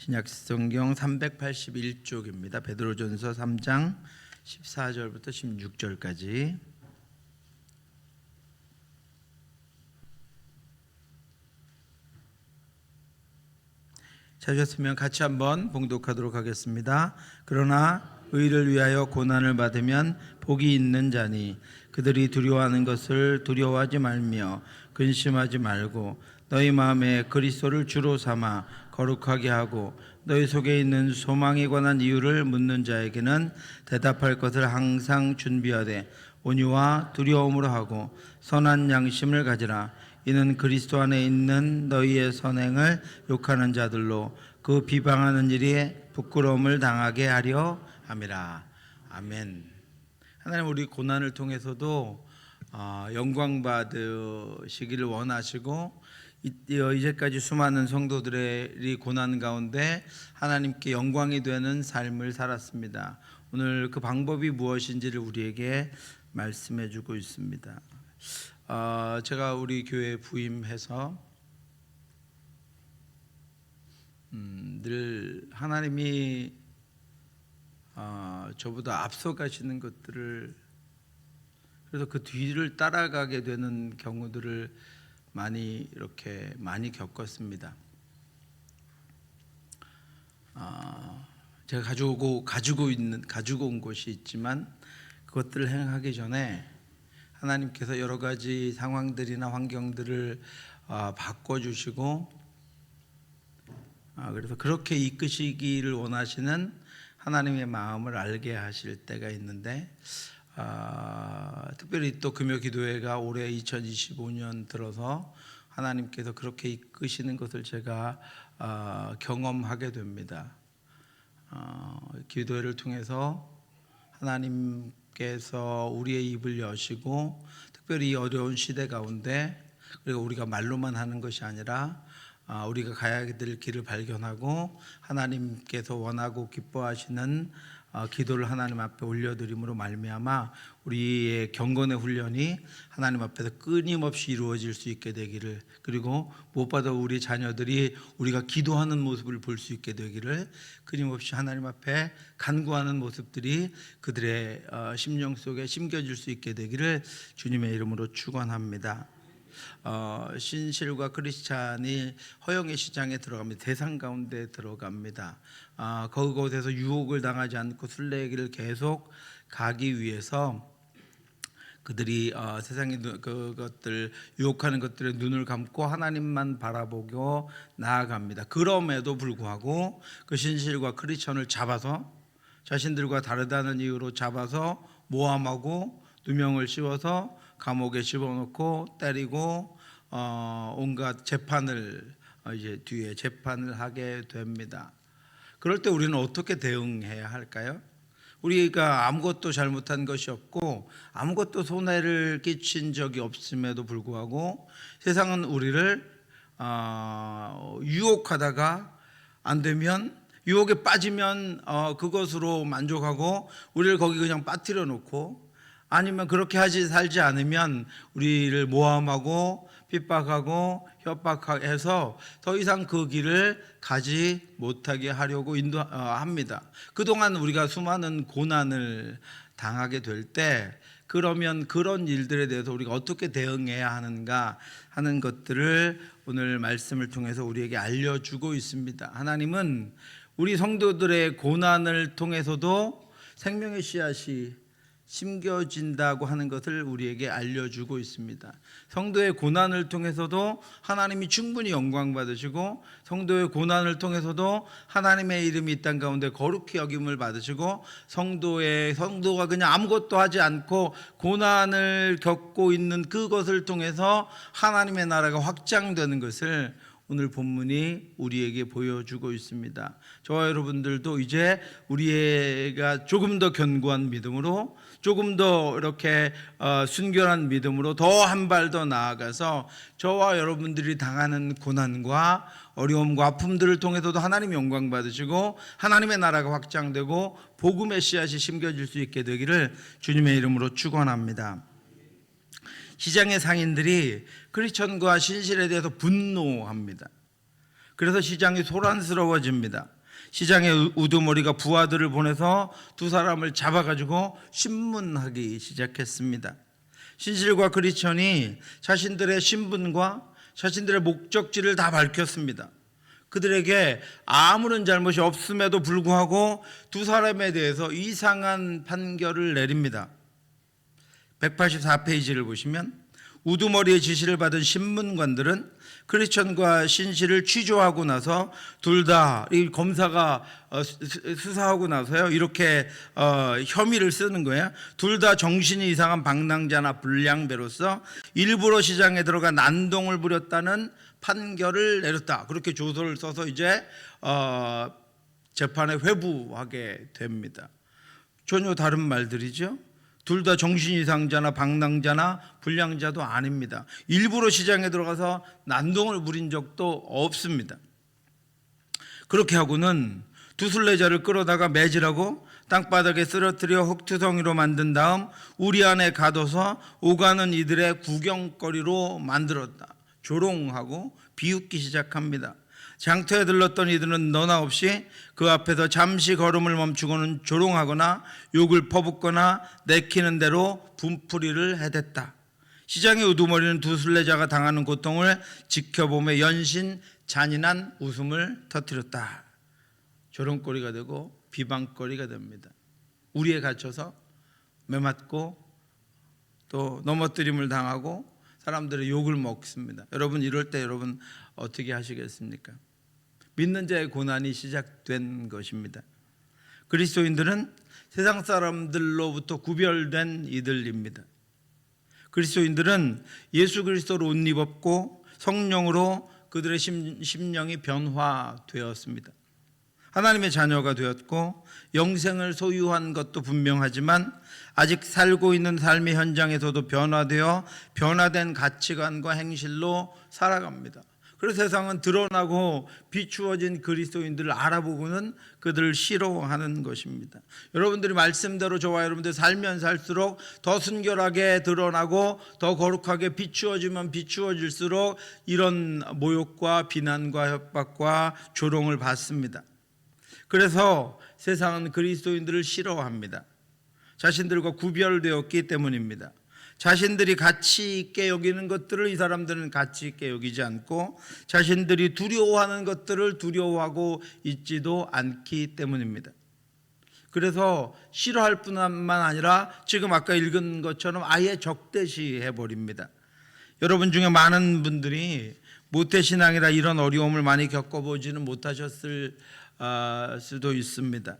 신약 성경 381쪽입니다. 베드로전서 3장 14절부터 16절까지. 찾으셨으면 같이 한번 봉독하도록 하겠습니다. 그러나 의를 위하여 고난을 받으면 복이 있는 자니 그들이 두려워하는 것을 두려워하지 말며 근심하지 말고 너희 마음에 그리스도를 주로 삼아 거룩하게 하고 너희 속에 있는 소망에 관한 이유를 묻는 자에게는 대답할 것을 항상 준비하되 온유와 두려움으로 하고 선한 양심을 가지라 이는 그리스도 안에 있는 너희의 선행을 욕하는 자들로 그 비방하는 일이 부끄러움을 당하게 하려 함이라. 아멘. 하나님 우리 고난을 통해서도 어, 영광 받으시기를 원하시고 이- 어, 이제까지 수많은 성도들의 고난 가운데 하나님께 영광이 되는 삶을 살았습니다. 오늘 그 방법이 무엇인지를 우리에게 말씀해 주고 있습니다. 어, 제가 우리 교회 부임해서 음, 늘 하나님이 어, 저보다 앞서 가시는 것들을 그래서 그 뒤를 따라가게 되는 경우들을 많이 이렇게 많이 겪었습니다. 아, 제가 가지고 가지고 있는 가지고 온 것이 있지만 그것들을 행하기 전에 하나님께서 여러 가지 상황들이나 환경들을 아, 바꿔주시고 아, 그래서 그렇게 이끄시기를 원하시는 하나님의 마음을 알게 하실 때가 있는데 아, 특별히 또 금요 기도회가 올해 2025년 들어서 하나님께서 그렇게 이끄시는 것을 제가 아, 경험하게 됩니다. 어, 기도회를 통해서 하나님께서 우리의 입을 여시고 특별히 이 어려운 시대 가운데 그리고 우리가 말로만 하는 것이 아니라 아, 우리가 가야 될 길을 발견하고 하나님께서 원하고 기뻐하시는 아, 기도를 하나님 앞에 올려드림으로 말미암아 우리의 경건의 훈련이 하나님 앞에서 끊임없이 이루어질 수 있게 되기를 그리고 무엇보다 우리 자녀들이 우리가 기도하는 모습을 볼 수 있게 되기를 끊임없이 하나님 앞에 간구하는 모습들이 그들의 어, 심령 속에 심겨질 수 있게 되기를 주님의 이름으로 축원합니다. 어, 신실과 크리스찬이 허영의 시장에 들어갑니다. 대상 가운데 들어갑니다. 아, 그곳에서 유혹을 당하지 않고 순례길을 계속 가기 위해서 그들이 어, 세상의 눈- 그것들 유혹하는 것들에 눈을 감고 하나님만 바라보고 나아갑니다. 그럼에도 불구하고 그 신실과 크리스천을 잡아서 자신들과 다르다는 이유로 잡아서 모함하고 누명을 씌워서 감옥에 집어넣고 때리고 어, 온갖 재판을 어, 이제 뒤에 재판을 하게 됩니다. 그럴 때 우리는 어떻게 대응해야 할까요? 우리가 아무것도 잘못한 것이 없고 아무것도 손해를 끼친 적이 없음에도 불구하고 세상은 우리를 어, 유혹하다가 안 되면 유혹에 빠지면 어, 그것으로 만족하고 우리를 거기 그냥 빠뜨려 놓고 아니면 그렇게 하지 살지 않으면 우리를 모함하고 핍박하고 협박해서 더 이상 그 길을 가지 못하게 하려고 인도합니다. 그동안 우리가 수많은 고난을 당하게 될 때 그러면 그런 일들에 대해서 우리가 어떻게 대응해야 하는가 하는 것들을 오늘 말씀을 통해서 우리에게 알려주고 있습니다. 하나님은 우리 성도들의 고난을 통해서도 생명의 씨앗이 심겨진다고 하는 것을 우리에게 알려주고 있습니다. 성도의 고난을 통해서도 하나님이 충분히 영광 받으시고 성도의 고난을 통해서도 하나님의 이름이 이 땅 가운데 거룩히 여김을 받으시고 성도의 성도가 그냥 아무것도 하지 않고 고난을 겪고 있는 그것을 통해서 하나님의 나라가 확장되는 것을 오늘 본문이 우리에게 보여주고 있습니다. 저와 여러분들도 이제 우리가 조금 더 견고한 믿음으로 조금 더 이렇게 어, 순결한 믿음으로 더 한 발 더 나아가서 저와 여러분들이 당하는 고난과 어려움과 아픔들을 통해서도 하나님 영광 받으시고 하나님의 나라가 확장되고 복음의 씨앗이 심겨질 수 있게 되기를 주님의 이름으로 축원합니다. 시장의 상인들이 크리스천과 신실에 대해서 분노합니다. 그래서 시장이 소란스러워집니다. 시장의 우- 우두머리가 부하들을 보내서 두 사람을 잡아가지고 신문하기 시작했습니다. 신실과 그리천이 자신들의 신분과 자신들의 목적지를 다 밝혔습니다. 그들에게 아무런 잘못이 없음에도 불구하고 두 사람에 대해서 이상한 판결을 내립니다. 184페이지를 보시면 우두머리의 지시를 받은 신문관들은 크리스천과 신실을 취조하고 나서 둘 다 이 검사가 어, 수사하고 나서요 이렇게 어, 혐의를 쓰는 거예요. 둘 다 정신이 이상한 방랑자나 불량배로서 일부러 시장에 들어가 난동을 부렸다는 판결을 내렸다. 그렇게 조서를 써서 이제 어, 재판에 회부하게 됩니다. 전혀 다른 말들이죠. 둘 다 정신 이상자나 방랑자나 불량자도 아닙니다. 일부러 시장에 들어가서 난동을 부린 적도 없습니다. 그렇게 하고는 두 순례자를 끌어다가 매질하고 땅바닥에 쓰러뜨려 흙투성이로 만든 다음 우리 안에 가둬서 오가는 이들의 구경거리로 만들었다. 조롱하고 비웃기 시작합니다. 장터에 들렀던 이들은 너나 없이 그 앞에서 잠시 걸음을 멈추고는 조롱하거나 욕을 퍼붓거나 내키는 대로 분풀이를 해댔다. 시장의 우두머리는 두 순례자가 당하는 고통을 지켜보며 연신 잔인한 웃음을 터뜨렸다. 조롱거리가 되고 비방거리가 됩니다. 우리에 갇혀서 매맞고 또 넘어뜨림을 당하고 사람들의 욕을 먹습니다. 여러분 이럴 때 여러분 어떻게 하시겠습니까? 믿는 자의 고난이 시작된 것입니다. 그리스도인들은 세상 사람들로부터 구별된 이들입니다. 그리스도인들은 예수 그리스도로 옷 입었고 성령으로 그들의 심, 심령이 변화되었습니다. 하나님의 자녀가 되었고 영생을 소유한 것도 분명하지만 아직 살고 있는 삶의 현장에서도 변화되어 변화된 가치관과 행실로 살아갑니다. 그래서 세상은 드러나고 비추어진 그리스도인들을 알아보고는 그들을 싫어하는 것입니다. 여러분들이 말씀대로 저와 여러분들 살면 살수록 더 순결하게 드러나고 더 거룩하게 비추어지면 비추어질수록 이런 모욕과 비난과 협박과 조롱을 받습니다. 그래서 세상은 그리스도인들을 싫어합니다. 자신들과 구별되었기 때문입니다. 자신들이 가치 있게 여기는 것들을 이 사람들은 가치 있게 여기지 않고 자신들이 두려워하는 것들을 두려워하고 있지도 않기 때문입니다. 그래서 싫어할 뿐만 아니라 지금 아까 읽은 것처럼 아예 적대시해 버립니다. 여러분 중에 많은 분들이 모태신앙이라 이런 어려움을 많이 겪어보지는 못하셨을 아, 수도 있습니다.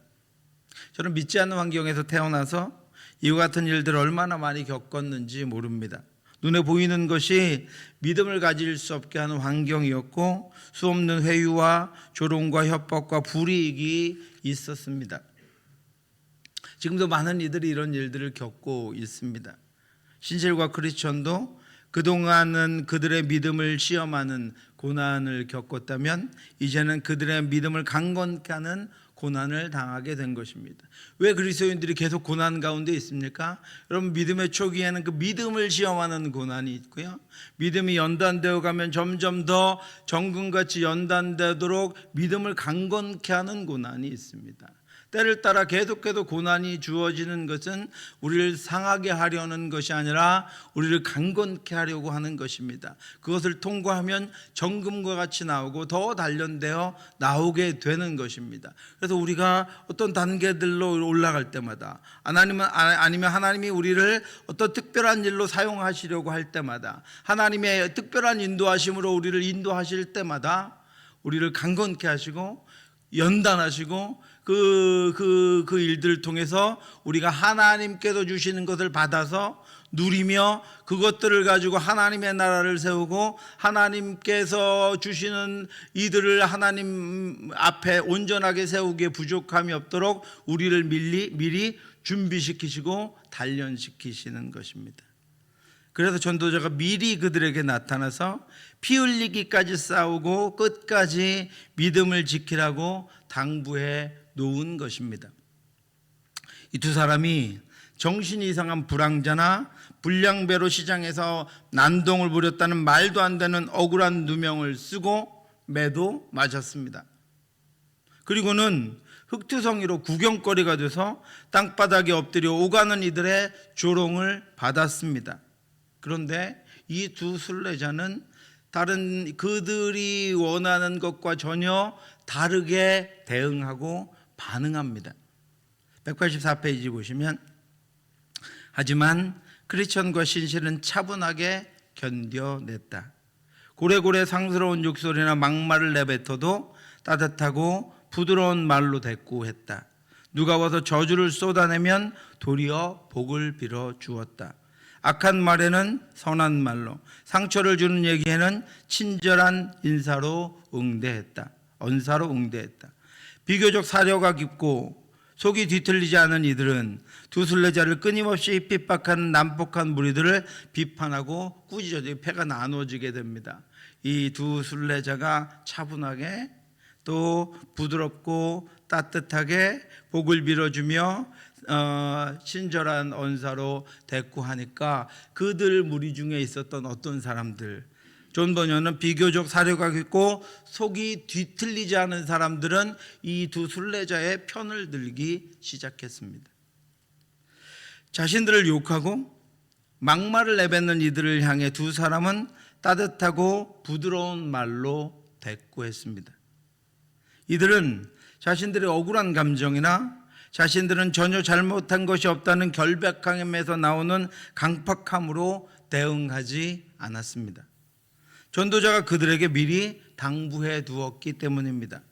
저는 믿지 않는 환경에서 태어나서 이와 같은 일들을 얼마나 많이 겪었는지 모릅니다. 눈에 보이는 것이 믿음을 가질 수 없게 하는 환경이었고 수없는 회유와 조롱과 협박과 불이익이 있었습니다. 지금도 많은 이들이 이런 일들을 겪고 있습니다. 신실과 크리스천도 그동안은 그들의 믿음을 시험하는 고난을 겪었다면 이제는 그들의 믿음을 강건케 하는 고난을 당하게 된 것입니다. 왜 그리스도인들이 계속 고난 가운데 있습니까? 여러분 믿음의 초기에는 그 믿음을 시험하는 고난이 있고요. 믿음이 연단되어 가면 점점 더 정금같이 연단되도록 믿음을 강건케 하는 고난이 있습니다. 때를 따라 계속해서 고난이 주어지는 것은 우리를 상하게 하려는 것이 아니라 우리를 강건케 하려고 하는 것입니다. 그것을 통과하면 정금과 같이 나오고 더 단련되어 나오게 되는 것입니다. 그래서 우리가 어떤 단계들로 올라갈 때마다 하나님은 아- 아니면 하나님이 우리를 어떤 특별한 일로 사용하시려고 할 때마다 하나님의 특별한 인도하심으로 우리를 인도하실 때마다 우리를 강건케 하시고 연단하시고 그, 그, 그 일들을 통해서 우리가 하나님께서 주시는 것을 받아서 누리며 그것들을 가지고 하나님의 나라를 세우고 하나님께서 주시는 이들을 하나님 앞에 온전하게 세우기에 부족함이 없도록 우리를 미리, 미리 준비시키시고 단련시키시는 것입니다. 그래서 전도자가 미리 그들에게 나타나서 피 흘리기까지 싸우고 끝까지 믿음을 지키라고 당부해 놓은 것입니다. 이 두 사람이 정신이 이상한 불황자나 불량배로 시장에서 난동을 부렸다는 말도 안 되는 억울한 누명을 쓰고 매도 맞았습니다. 그리고는 흑투성이로 구경거리가 돼서 땅바닥에 엎드려 오가는 이들의 조롱을 받았습니다. 그런데 이 두 순례자는 다른 그들이 원하는 것과 전혀 다르게 대응하고 반응합니다. 184페이지 보시면 하지만 크리스천과 신실은 차분하게 견뎌냈다. 고래고래 상스러운 욕설이나 막말을 내뱉어도 따뜻하고 부드러운 말로 대꾸했다. 누가 와서 저주를 쏟아내면 도리어 복을 빌어 주었다. 악한 말에는 선한 말로, 상처를 주는 얘기에는 친절한 인사로 응대했다. 언사로 응대했다. 비교적 사려가 깊고 속이 뒤틀리지 않은 이들은 두 순례자를 끊임없이 핍박하는 난폭한 무리들을 비판하고 꾸짖어서 패가 나누어지게 됩니다. 이 두 순례자가 차분하게 또 부드럽고 따뜻하게 복을 빌어주며 어, 친절한 언사로 대꾸하니까 그들 무리 중에 있었던 어떤 사람들 존 버녀는 비교적 사려가 깊고 속이 뒤틀리지 않은 사람들은 이 두 순례자의 편을 들기 시작했습니다. 자신들을 욕하고 막말을 내뱉는 이들을 향해 두 사람은 따뜻하고 부드러운 말로 대꾸했습니다. 이들은 자신들의 억울한 감정이나 자신들은 전혀 잘못한 것이 없다는 결백함에서 나오는 강팍함으로 대응하지 않았습니다. 전도자가 그들에게 미리 당부해 두었기 때문입니다.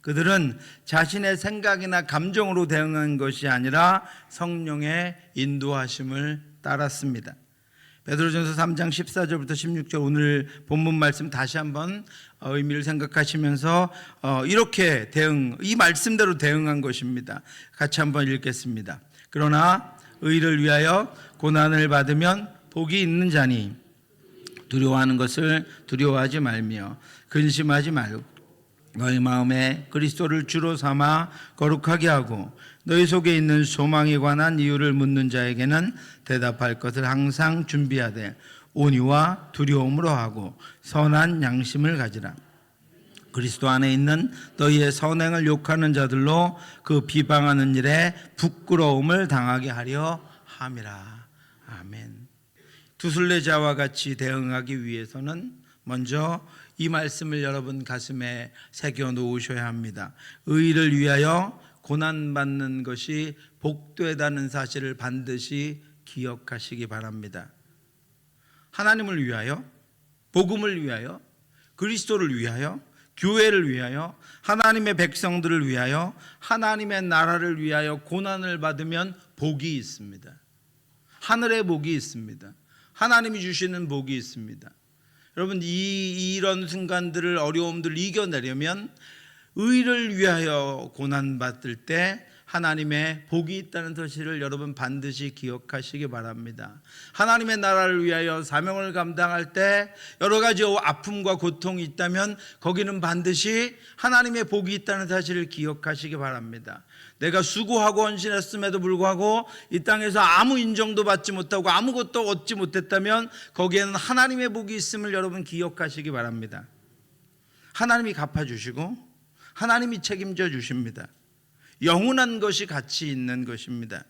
그들은 자신의 생각이나 감정으로 대응한 것이 아니라 성령의 인도하심을 따랐습니다. 베드로전서 3장 14절부터 16절 오늘 본문 말씀 다시 한번 어, 의미를 생각하시면서 어, 이렇게 대응 이 말씀대로 대응한 것입니다. 같이 한번 읽겠습니다. 그러나 의를 위하여 고난을 받으면 복이 있는 자니 두려워하는 것을 두려워하지 말며 근심하지 말고 너희 마음에 그리스도를 주로 삼아 거룩하게 하고 너희 속에 있는 소망에 관한 이유를 묻는 자에게는 대답할 것을 항상 준비하되 온유와 두려움으로 하고 선한 양심을 가지라. 그리스도 안에 있는 너희의 선행을 욕하는 자들로 그 비방하는 일에 부끄러움을 당하게 하려 함이라. 아멘. 두술래자와 같이 대응하기 위해서는 먼저 이 말씀을 여러분 가슴에 새겨 놓으셔야 합니다. 의를 위하여 고난 받는 것이 복되다는 사실을 반드시 기억하시기 바랍니다. 하나님을 위하여 복음을 위하여 그리스도를 위하여 교회를 위하여 하나님의 백성들을 위하여 하나님의 나라를 위하여 고난을 받으면 복이 있습니다. 하늘의 복이 있습니다. 하나님이 주시는 복이 있습니다. 여러분 이 이런 순간들을 어려움들을 이겨내려면 의를 위하여 고난 받을 때 하나님의 복이 있다는 사실을 여러분 반드시 기억하시기 바랍니다. 하나님의 나라를 위하여 사명을 감당할 때 여러 가지 아픔과 고통이 있다면 거기는 반드시 하나님의 복이 있다는 사실을 기억하시기 바랍니다. 내가 수고하고 헌신했음에도 불구하고 이 땅에서 아무 인정도 받지 못하고 아무것도 얻지 못했다면 거기에는 하나님의 복이 있음을 여러분 기억하시기 바랍니다. 하나님이 갚아주시고 하나님이 책임져 주십니다. 영원한 것이 가치 있는 것입니다.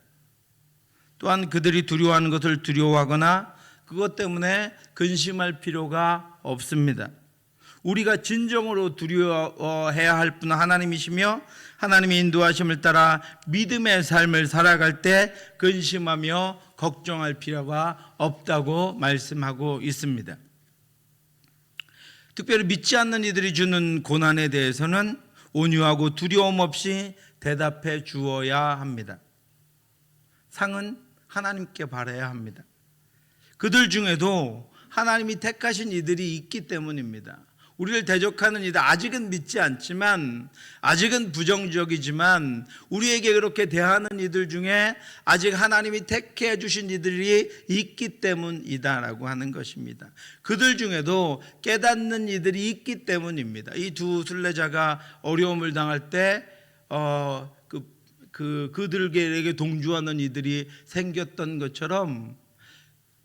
또한 그들이 두려워하는 것을 두려워하거나 그것 때문에 근심할 필요가 없습니다. 우리가 진정으로 두려워해야 할 분은 하나님이시며 하나님의 인도하심을 따라 믿음의 삶을 살아갈 때 근심하며 걱정할 필요가 없다고 말씀하고 있습니다. 특별히 믿지 않는 이들이 주는 고난에 대해서는 온유하고 두려움 없이 대답해 주어야 합니다. 상은 하나님께 바라야 합니다. 그들 중에도 하나님이 택하신 이들이 있기 때문입니다. 우리를 대적하는 이들 아직은 믿지 않지만 아직은 부정적이지만 우리에게 그렇게 대하는 이들 중에 아직 하나님이 택해 주신 이들이 있기 때문이다라고 하는 것입니다. 그들 중에도 깨닫는 이들이 있기 때문입니다. 이 두 순례자가 어려움을 당할 때 어, 그, 그, 그들에게 동조하는 이들이 생겼던 것처럼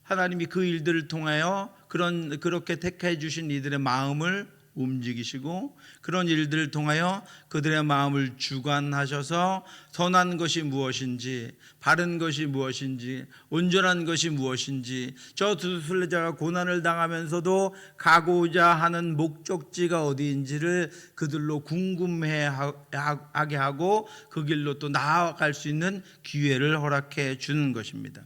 하나님이 그 일들을 통하여 그런, 그렇게 택해 주신 이들의 마음을 움직이시고 그런 일들을 통하여 그들의 마음을 주관하셔서 선한 것이 무엇인지 바른 것이 무엇인지 온전한 것이 무엇인지 저두 순례자가 고난을 당하면서도 가고자 하는 목적지가 어디인지를 그들로 궁금해하게 하고 그 길로 또 나아갈 수 있는 기회를 허락해 주는 것입니다.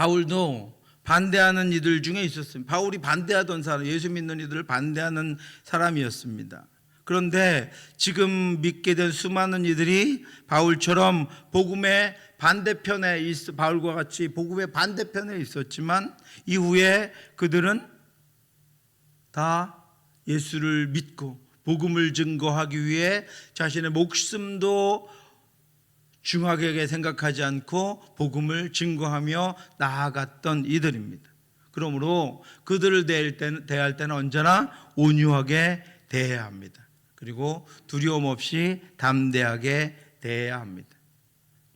바울도 반대하는 이들 중에 있었습니다. 바울이 반대하던 사람, 예수 믿는 이들을 반대하는 사람이었습니다. 그런데 지금 믿게 된 수많은 이들이 바울처럼 복음의 반대편에 있, 바울과 같이 복음의 반대편에 있었지만 이후에 그들은 다 예수를 믿고 복음을 증거하기 위해 자신의 목숨도 중하게 생각하지 않고 복음을 증거하며 나아갔던 이들입니다. 그러므로 그들을 대할 때는, 대할 때는 언제나 온유하게 대해야 합니다. 그리고 두려움 없이 담대하게 대해야 합니다.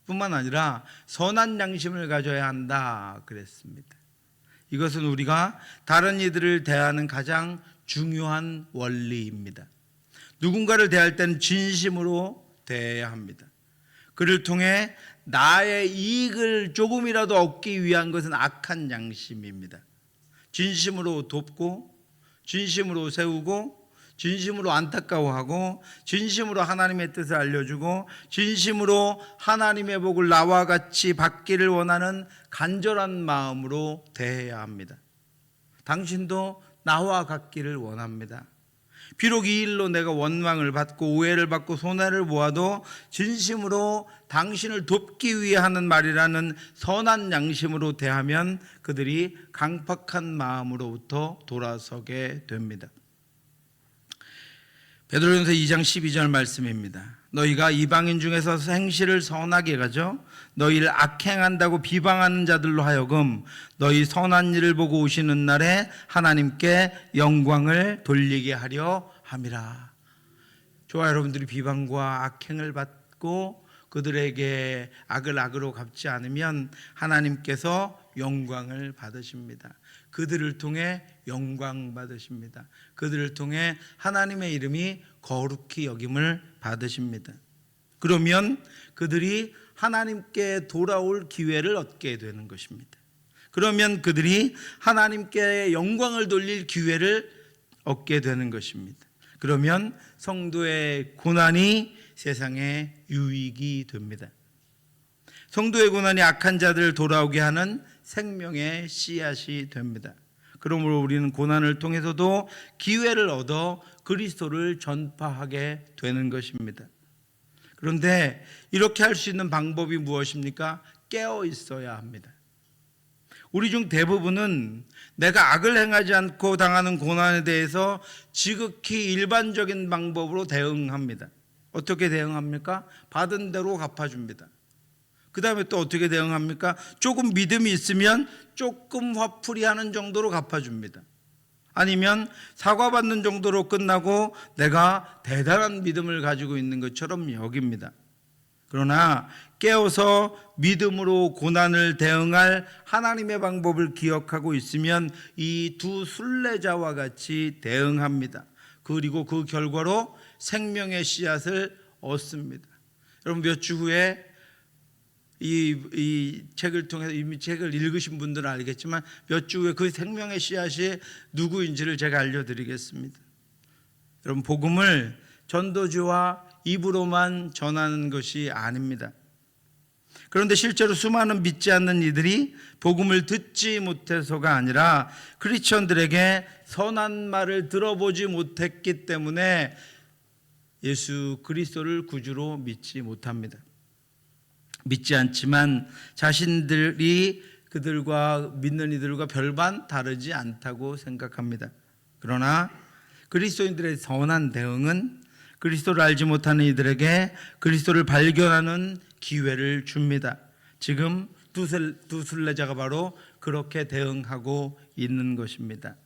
뿐만 아니라 선한 양심을 가져야 한다 그랬습니다. 이것은 우리가 다른 이들을 대하는 가장 중요한 원리입니다. 누군가를 대할 때는 진심으로 대해야 합니다. 그를 통해 나의 이익을 조금이라도 얻기 위한 것은 악한 양심입니다. 진심으로 돕고, 진심으로 세우고, 진심으로 안타까워하고, 진심으로 하나님의 뜻을 알려주고, 진심으로 하나님의 복을 나와 같이 받기를 원하는 간절한 마음으로 대해야 합니다. 당신도 나와 같기를 원합니다. 비록 이 일로 내가 원망을 받고 오해를 받고 손해를 보아도 진심으로 당신을 돕기 위해 하는 말이라는 선한 양심으로 대하면 그들이 강팍한 마음으로부터 돌아서게 됩니다. 베드로전서 2장 12절 말씀입니다. 너희가 이방인 중에서 행실을 선하게 가져 너희를 악행한다고 비방하는 자들로 하여금 너희 선한 일을 보고 오시는 날에 하나님께 영광을 돌리게 하려 함이라. 좋아 여러분들이 비방과 악행을 받고 그들에게 악을 악으로 갚지 않으면 하나님께서 영광을 받으십니다. 그들을 통해 영광 받으십니다. 그들을 통해 하나님의 이름이 거룩히 여김을 받으십니다. 그러면 그들이 하나님께 돌아올 기회를 얻게 되는 것입니다. 그러면 그들이 하나님께 영광을 돌릴 기회를 얻게 되는 것입니다. 그러면 성도의 고난이 세상에 유익이 됩니다. 성도의 고난이 악한 자들을 돌아오게 하는 생명의 씨앗이 됩니다. 그러므로 우리는 고난을 통해서도 기회를 얻어 그리스도를 전파하게 되는 것입니다. 그런데 이렇게 할 수 있는 방법이 무엇입니까? 깨어 있어야 합니다. 우리 중 대부분은 내가 악을 행하지 않고 당하는 고난에 대해서 지극히 일반적인 방법으로 대응합니다. 어떻게 대응합니까? 받은 대로 갚아줍니다. 그 다음에 또 어떻게 대응합니까? 조금 믿음이 있으면 조금 화풀이 하는 정도로 갚아줍니다. 아니면 사과받는 정도로 끝나고 내가 대단한 믿음을 가지고 있는 것처럼 여깁니다. 그러나 깨어서 믿음으로 고난을 대응할 하나님의 방법을 기억하고 있으면 이 두 순례자와 같이 대응합니다. 그리고 그 결과로 생명의 씨앗을 얻습니다. 여러분 몇 주 후에 이, 이 책을 통해서 이미 책을 읽으신 분들은 알겠지만 몇 주 후에 그 생명의 씨앗이 누구인지를 제가 알려드리겠습니다. 여러분 복음을 전도지와 입으로만 전하는 것이 아닙니다. 그런데 실제로 수많은 믿지 않는 이들이 복음을 듣지 못해서가 아니라 크리스천들에게 선한 말을 들어보지 못했기 때문에 예수 그리스도를 구주로 믿지 못합니다. 믿지 않지만 자신들이 그들과 믿는 이들과 별반 다르지 않다고 생각합니다. 그러나 그리스도인들의 선한 대응은 그리스도를 알지 못하는 이들에게 그리스도를 발견하는 기회를 줍니다. 지금 두 순례자가 바로 그렇게 대응하고 있는 것입니다.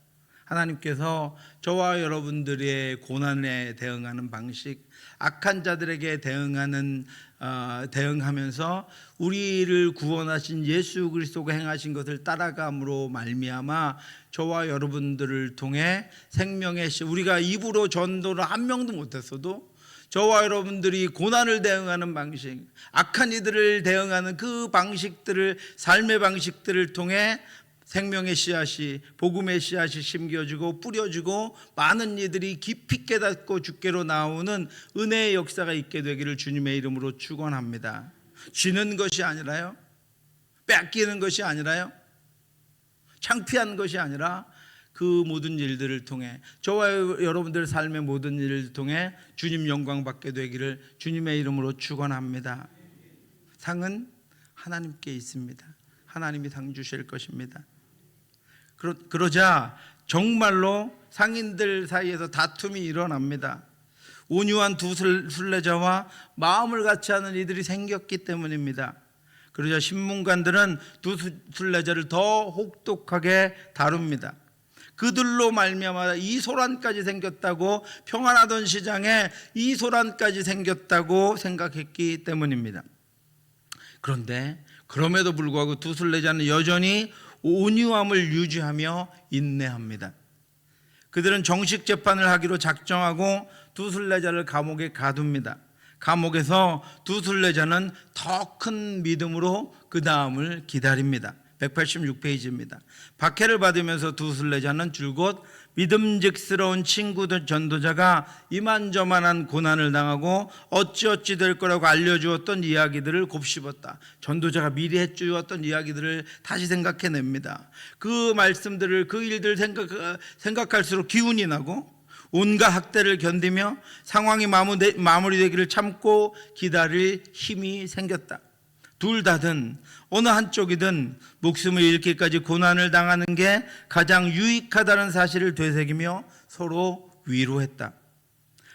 하나님께서 저와 여러분들의 고난에 대응하는 방식, 악한 자들에게 대응하는 어, 대응하면서 우리를 구원하신 예수 그리스도가 행하신 것을 따라감으로 말미암아 저와 여러분들을 통해 생명의 시 우리가 입으로 전도를 한 명도 못했어도 저와 여러분들이 고난을 대응하는 방식, 악한 이들을 대응하는 그 방식들을 삶의 방식들을 통해 생명의 씨앗이 복음의 씨앗이 심겨지고 뿌려지고 많은 이들이 깊이 깨닫고 주께로 나오는 은혜의 역사가 있게 되기를 주님의 이름으로 축원합니다. 쥐는 것이 아니라요. 뺏기는 것이 아니라요. 창피한 것이 아니라 그 모든 일들을 통해 저와 여러분들 삶의 모든 일을 통해 주님 영광 받게 되기를 주님의 이름으로 축원합니다. 상은 하나님께 있습니다. 하나님이 상 주실 것입니다. 그러, 그러 자 정말로 상인들 사이에서 다툼이 일어납니다. 온유한 두 순- 순례자와 마음을 같이 하는 이들이 생겼기 때문입니다. 그러자 신문관들은 두 수- 순례자를 더 혹독하게 다룹니다. 그들로 말미암아 이 소란까지 생겼다고 평안하던 시장에 이 소란까지 생겼다고 생각했기 때문입니다. 그런데 그럼에도 불구하고 두 순례자는 여전히 온유함을 유지하며 인내합니다. 그들은 정식 재판을 하기로 작정하고 두 순례자를 감옥에 가둡니다. 감옥에서 두 순례자는 더 큰 믿음으로 그 다음을 기다립니다. 186페이지입니다. 박해를 받으면서 두 순례자는 줄곧 믿음직스러운 친구들 전도자가 이만저만한 고난을 당하고 어찌어찌 될 거라고 알려주었던 이야기들을 곱씹었다. 전도자가 미리 해주었던 이야기들을 다시 생각해냅니다. 그 말씀들을 그 일들 생각, 생각할수록 기운이 나고 온갖 학대를 견디며 상황이 마무리- 마무리되기를 참고 기다릴 힘이 생겼다. 둘 다든 어느 한쪽이든 목숨을 잃기까지 고난을 당하는 게 가장 유익하다는 사실을 되새기며 서로 위로했다.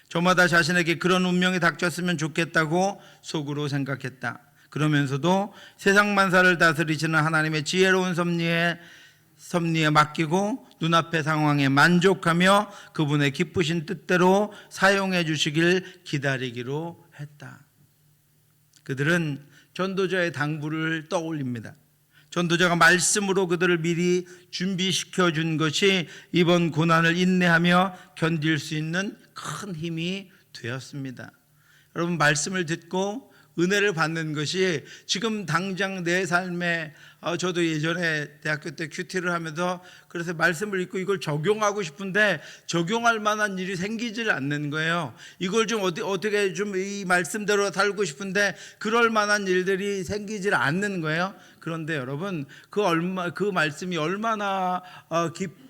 저마다 자신에게 그런 운명이 닥쳤으면 좋겠다고 속으로 생각했다. 그러면서도 세상 만사를 다스리시는 하나님의 지혜로운 섭리에 섭리에 맡기고 눈앞의 상황에 만족하며 그분의 기쁘신 뜻대로 사용해 주시길 기다리기로 했다. 그들은 전도자의 당부를 떠올립니다. 전도자가 말씀으로 그들을 미리 준비시켜 준 것이 이번 고난을 인내하며 견딜 수 있는 큰 힘이 되었습니다. 여러분 말씀을 듣고 은혜를 받는 것이 지금 당장 내 삶에 어, 저도 예전에 대학교 때 큐티를 하면서 그래서 말씀을 읽고 이걸 적용하고 싶은데 적용할 만한 일이 생기질 않는 거예요. 이걸 좀 어디, 어떻게 좀 이 말씀대로 살고 싶은데 그럴 만한 일들이 생기질 않는 거예요. 그런데 여러분 그 얼마 그 말씀이 얼마나 어, 깊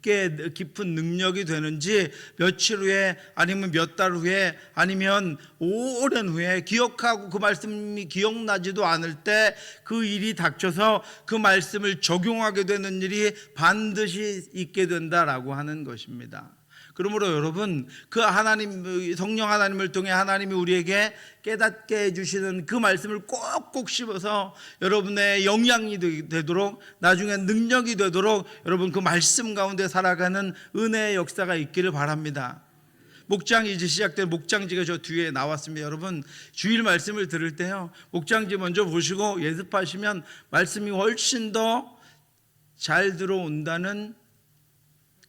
깊게 깊은 능력이 되는지 며칠 후에 아니면 몇 달 후에 아니면 오랜 후에 기억하고 그 말씀이 기억나지도 않을 때 그 일이 닥쳐서 그 말씀을 적용하게 되는 일이 반드시 있게 된다라고 하는 것입니다. 그러므로 여러분 그 하나님 성령 하나님을 통해 하나님이 우리에게 깨닫게 해주시는 그 말씀을 꼭꼭 씹어서 여러분의 영향이 되- 되도록 나중에 능력이 되도록 여러분 그 말씀 가운데 살아가는 은혜의 역사가 있기를 바랍니다. 목장이 이제 시작된 목장지가 저 뒤에 나왔습니다. 여러분 주일 말씀을 들을 때요 목장지 먼저 보시고 예습하시면 말씀이 훨씬 더 잘 들어온다는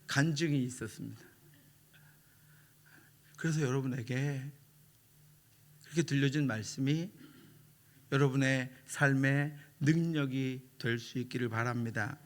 간증이 있었습니다. 그래서 여러분에게 그렇게 들려진 말씀이 여러분의 삶의 능력이 될 수 있기를 바랍니다.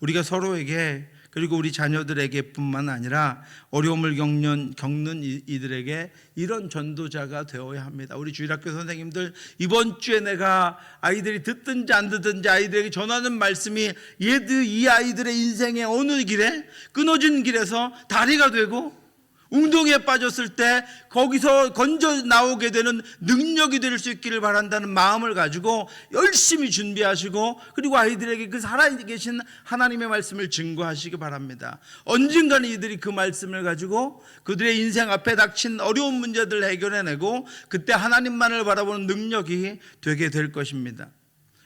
우리가 서로에게 그리고 우리 자녀들에게 뿐만 아니라 어려움을 겪는 겪는 이- 이들에게 이런 전도자가 되어야 합니다. 우리 주일학교 선생님들 이번 주에 내가 아이들이 듣든지 안 듣든지 아이들에게 전하는 말씀이 얘들 이 아이들의 인생의 어느 길에 끊어진 길에서 다리가 되고 웅덩이에 빠졌을 때 거기서 건져 나오게 되는 능력이 될 수 있기를 바란다는 마음을 가지고 열심히 준비하시고 그리고 아이들에게 그 살아계신 하나님의 말씀을 증거하시기 바랍니다. 언젠가는 이들이 그 말씀을 가지고 그들의 인생 앞에 닥친 어려운 문제들을 해결해내고 그때 하나님만을 바라보는 능력이 되게 될 것입니다.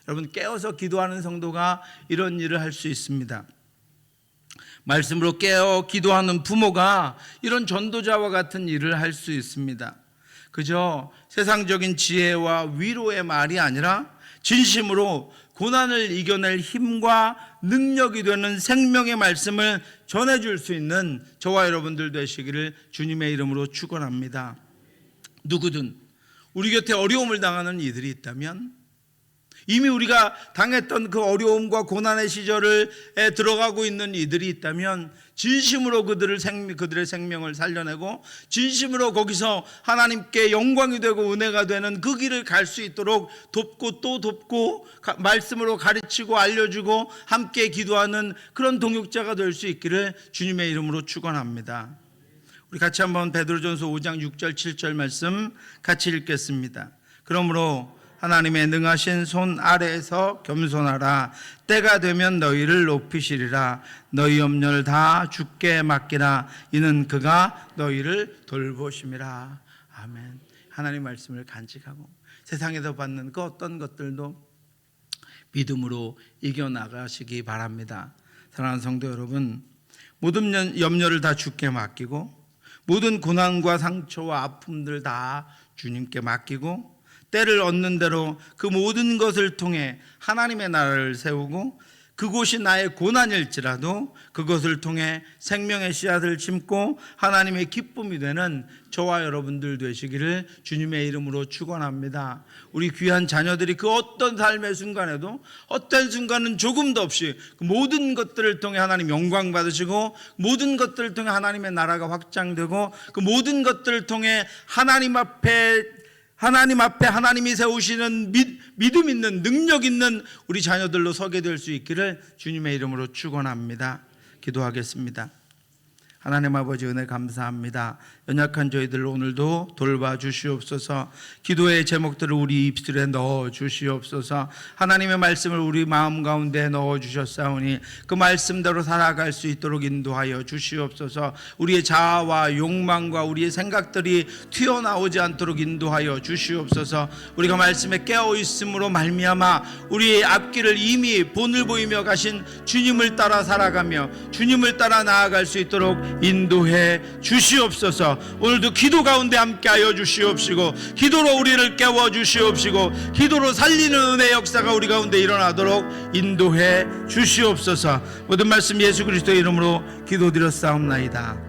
여러분 깨어서 기도하는 성도가 이런 일을 할 수 있습니다. 말씀으로 깨어 기도하는 부모가 이런 전도자와 같은 일을 할 수 있습니다. 그저 세상적인 지혜와 위로의 말이 아니라 진심으로 고난을 이겨낼 힘과 능력이 되는 생명의 말씀을 전해줄 수 있는 저와 여러분들 되시기를 주님의 이름으로 축원합니다. 누구든 우리 곁에 어려움을 당하는 이들이 있다면 이미 우리가 당했던 그 어려움과 고난의 시절을 에 들어가고 있는 이들이 있다면 진심으로 그들을 생, 그들의 생명을 살려내고 진심으로 거기서 하나님께 영광이 되고 은혜가 되는 그 길을 갈 수 있도록 돕고 또 돕고 가- 말씀으로 가르치고 알려주고 함께 기도하는 그런 동역자가 될 수 있기를 주님의 이름으로 축원합니다. 우리 같이 한번 베드로전서 5장 6절 7절 말씀 같이 읽겠습니다. 그러므로 하나님의 능하신 손 아래에서 겸손하라. 때가 되면 너희를 높이시리라. 너희 염려를 다 주께 맡기라. 이는 그가 너희를 돌보심이라. 아멘. 하나님 말씀을 간직하고 세상에서 받는 그 어떤 것들도 믿음으로 이겨나가시기 바랍니다. 사랑하는 성도 여러분 모든 연- 염려를 다 주께 맡기고 모든 고난과 상처와 아픔들 다 주님께 맡기고 때를 얻는 대로 그 모든 것을 통해 하나님의 나라를 세우고 그곳이 나의 고난일지라도 그것을 통해 생명의 씨앗을 심고 하나님의 기쁨이 되는 저와 여러분들 되시기를 주님의 이름으로 축원합니다. 우리 귀한 자녀들이 그 어떤 삶의 순간에도 어떤 순간은 조금도 없이 그 모든 것들을 통해 하나님 영광 받으시고 모든 것들을 통해 하나님의 나라가 확장되고 그 모든 것들을 통해 하나님 앞에 하나님 앞에 하나님이 세우시는 믿, 믿음 있는 능력 있는 우리 자녀들로 서게 될 수 있기를 주님의 이름으로 축원합니다. 기도하겠습니다. 하나님 아버지 은혜 감사합니다. 연약한 저희들 오늘도 돌봐 주시옵소서. 기도의 제목들을 우리 입술에 넣어 주시옵소서. 하나님의 말씀을 우리 마음 가운데 넣어 주셨사오니 그 말씀대로 살아갈 수 있도록 인도하여 주시옵소서. 우리의 자아와 욕망과 우리의 생각들이 튀어나오지 않도록 인도하여 주시옵소서. 우리가 말씀에 깨어 있음으로 말미암아 우리의 앞길을 이미 본을 보이며 가신 주님을 따라 살아가며 주님을 따라 나아갈 수 있도록 인도해 주시옵소서. 오늘도 기도 가운데 함께하여 주시옵시고 기도로 우리를 깨워 주시옵시고 기도로 살리는 은혜 역사가 우리 가운데 일어나도록 인도해 주시옵소서. 모든 말씀 예수 그리스도의 이름으로 기도드렸사옵나이다.